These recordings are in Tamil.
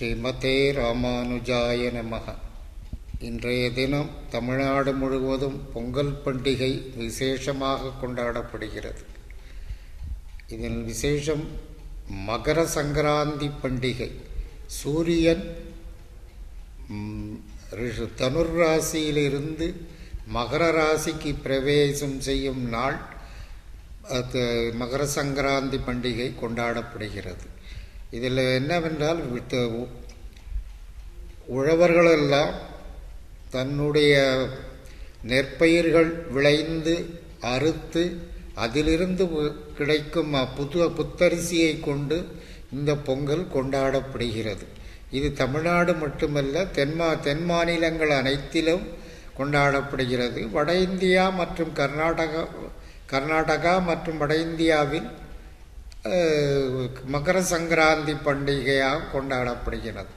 ஸ்ரீமதே ராமானுஜாய நமக. இன்றைய தினம் தமிழ்நாடு முழுவதும் பொங்கல் பண்டிகை விசேஷமாக கொண்டாடப்படுகிறது. இதில் விசேஷம் மகர சங்கராந்தி பண்டிகை. சூரியன் ரிஷு- தனுர் ராசியிலிருந்து மகர ராசிக்கு பிரவேசம் செய்யும் நாள் அது மகர சங்கராந்தி பண்டிகை கொண்டாடப்படுகிறது. இதில் என்னவென்றால் உழவர்களெல்லாம் தன்னுடைய நெற்பயிர்கள் விளைந்து அறுத்து அதிலிருந்து கிடைக்கும் புது புத்தரிசியை கொண்டு இந்த பொங்கல் கொண்டாடப்படுகிறது. இது தமிழ்நாடு மட்டுமல்ல தென்மா தென் மாநிலங்கள் அனைத்திலும் கொண்டாடப்படுகிறது. வட இந்தியா மற்றும் கர்நாடகா கர்நாடகா மற்றும் வட இந்தியாவில் மகர சங்கராந்தி பண்டிகையாக கொண்டாடப்படுகிறது.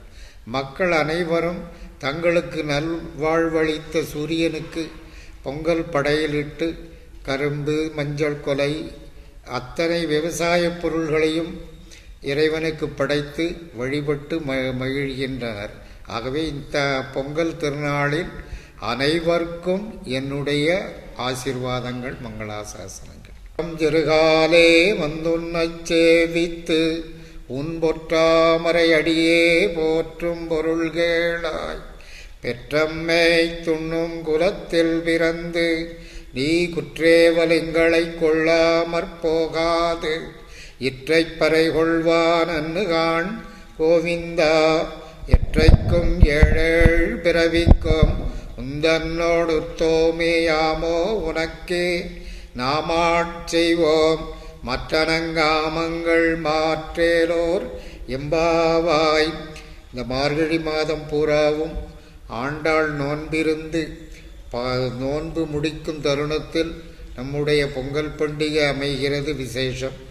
மக்கள் அனைவரும் தங்களுக்கு நல்வாழ்வளித்த சூரியனுக்கு பொங்கல் படையலிட்டு கரும்பு மஞ்சள் கொலை அத்தனை விவசாய பொருள்களையும் இறைவனுக்கு படைத்து வழிபட்டு ம மகிழ்கின்றனர் ஆகவே இந்த பொங்கல் திருநாளில் அனைவருக்கும் என்னுடைய ஆசீர்வாதங்கள் மங்களாசாசனங்கள். சிறுகாலே வந்துன்னைச் சேவித்து உன் பொற்றாமரை அடியே போற்றும் பொருள்கேளாய் பெற்றம்மை துண்ணும் குலத்தில் பிறந்து நீ குற்றேவலிங்களை கொள்ளாமற் போகாது. இற்றைப்பறை கொள்வான் அன்னுகான் கோவிந்தா. எற்றைக்கும் ஏழேழ் பிறவிக்கும் உந்தன்னோடு தோமேயாமோ உனக்கே. நாமாட் செய்வோம் மற்றனங்காமங்கள் மாற்றேலோர் எம்பாவாய். இந்த மார்கழி மாதம் பூராவும் ஆண்டாள் நோன்பிருந்து பா நோன்பு முடிக்கும் தருணத்தில் நம்முடைய பொங்கல் பண்டிகை அமைகிறது விசேஷம்.